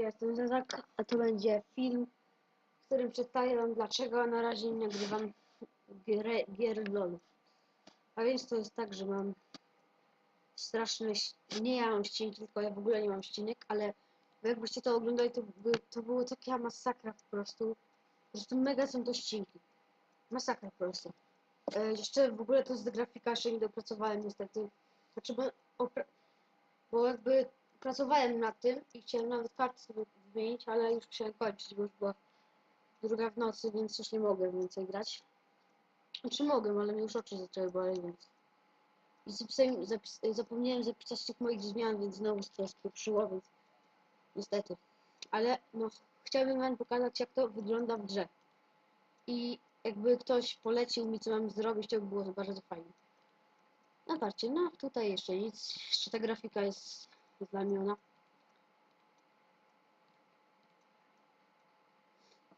ja jestem Zezak, a to będzie film, w którym przedstawię wam dlaczego na razie nie nagrywam gier, gier LOL. A więc to jest tak, że mam straszne, ś- nie ja mam ścięki, tylko ja w ogóle nie mam ścinek, ale jakbyście to oglądali, to, by, to było taka masakra po prostu. Po prostu mega są to ścinki. Masakra po prostu. E, jeszcze w ogóle to z grafika jeszcze nie dopracowałem niestety. Znaczy, bo, bo jakby pracowałem nad tym i chciałem nawet sobie wymienić, ale już musiałem kończyć, bo już była druga w nocy, więc już nie mogłem więcej grać. Znaczy mogłem, ale mi już oczy zaczęły boleć, więc... I zapisałem, zapis, zapomniałem zapisać tych moich zmian, więc znowu to spieprzyło, więc niestety. Ale no, chciałbym wam pokazać, jak to wygląda w grze. I jakby ktoś polecił mi, co mam zrobić, to by było bardzo fajnie. No patrzcie, no tutaj jeszcze nic. Jeszcze ta grafika jest znamiona.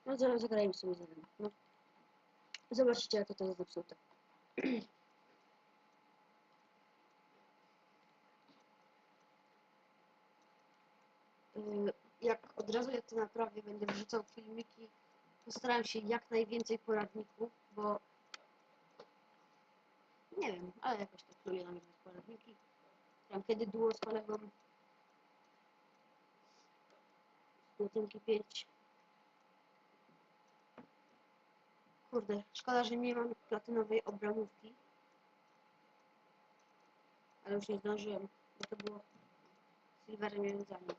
No zaraz zagrajmy sobie za No. Zobaczcie, jakie to jest zepsute. Y, jak od razu jak to naprawię, będę wrzucał filmiki, postaram się jak najwięcej poradników, bo nie wiem, ale jakoś tak lubię nagrywać poradniki. Tam kiedy duo z kolegą Platynki 5 Kurde, szkoda, że nie mam platynowej obramówki. Ale już nie zdążyłem, bo to było silverem mam.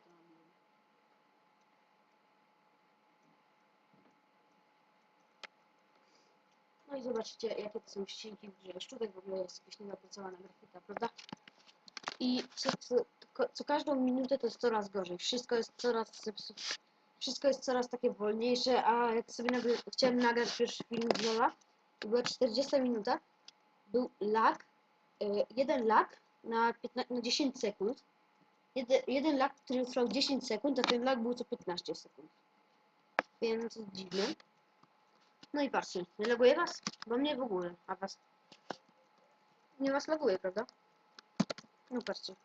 No i zobaczcie, jakie to są ścinki w grze. Szczutek w ogóle jest jakaś niedopracowana grafika, prawda? I co, co, każdą minutę to jest coraz gorzej. Wszystko jest coraz. Wszystko jest coraz takie wolniejsze, a jak sobie nagry chciałem nagrać pierwszy film z Lola, była 40 minuta, był lag, y, jeden lag na, 15, na 10 sekund, jeden, jeden lag, który trwał 10 sekund, a ten lag był co 15 sekund. Więc dziwne. No i patrzcie, nie laguje was? Bo mnie w ogóle, a was nie was laguje, prawda? No patrzcie.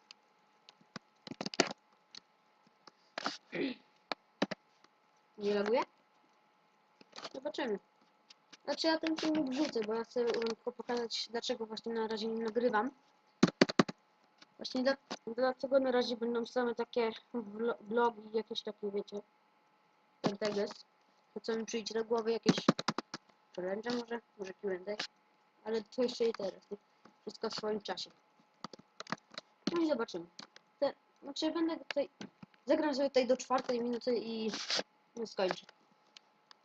Nie laguje? Zobaczymy. Znaczy ja ten filmik wrzucę, bo ja chcę tylko pokazać, dlaczego właśnie na razie nie nagrywam. Właśnie dla, dlaczego na razie będą same takie vlo- vlogi, jakieś takie, wiecie, ten teges. To co mi przyjdzie do głowy, jakieś challenge może, może Q&A, ale to jeszcze i teraz, nie? Wszystko w swoim czasie. No i zobaczymy. Te, znaczy będę tutaj, zagram sobie tutaj do czwartej minuty i nie skończę.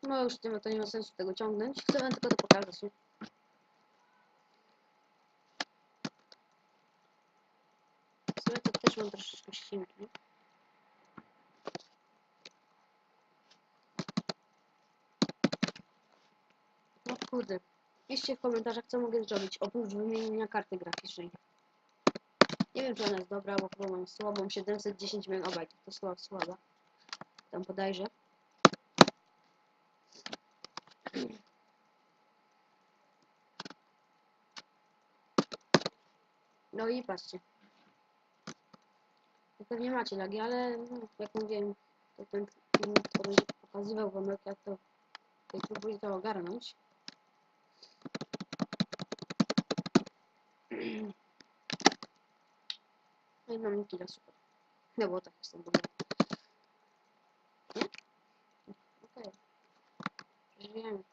No już tym to nie ma sensu tego ciągnąć. Chcę wam tylko to pokazać. Nie? W sumie to też mam troszeczkę ścinki. No kurde. Piszcie w komentarzach, co mogę zrobić oprócz wymienienia karty graficznej. Nie wiem, czy ona jest dobra, bo chyba mam słabą 710 MB. To słaba, słaba. Tam podajże. No i patrzcie. Pewnie macie lagi, ale no, jak mówiłem, to ten film to będzie pokazywał wam jak ja to jak próbuję to ogarnąć. No i mam super. No bo tak jestem ogóle. Nie? Okej. Przeżyjemy.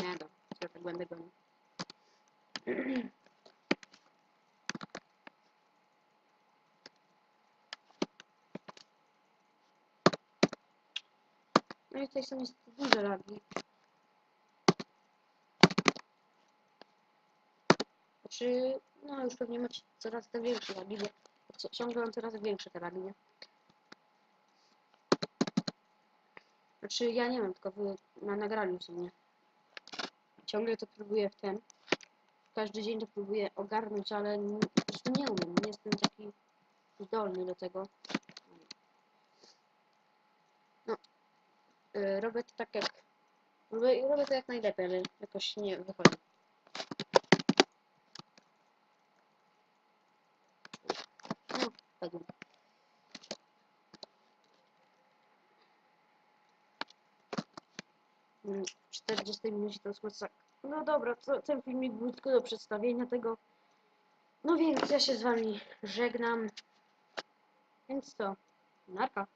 Nie dobra, tak będę. No i tutaj są niestety duże lagi. Znaczy, no już pewnie macie coraz te większe lagi, ciągle mam coraz większe te lagi? Znaczy, ja nie mam, tylko wy na nagraniu są, nie? Ciągle to próbuję w ten. Każdy dzień to próbuję ogarnąć, ale po nie umiem. Nie jestem taki zdolny do tego. No, y, robię to tak jak... Robię, robię to jak najlepiej, ale jakoś nie wychodzi. wpadł. W 40 minucie to skład tak. No dobra, to, ten filmik był tylko do przedstawienia tego. No więc ja się z wami żegnam. Więc to, narka.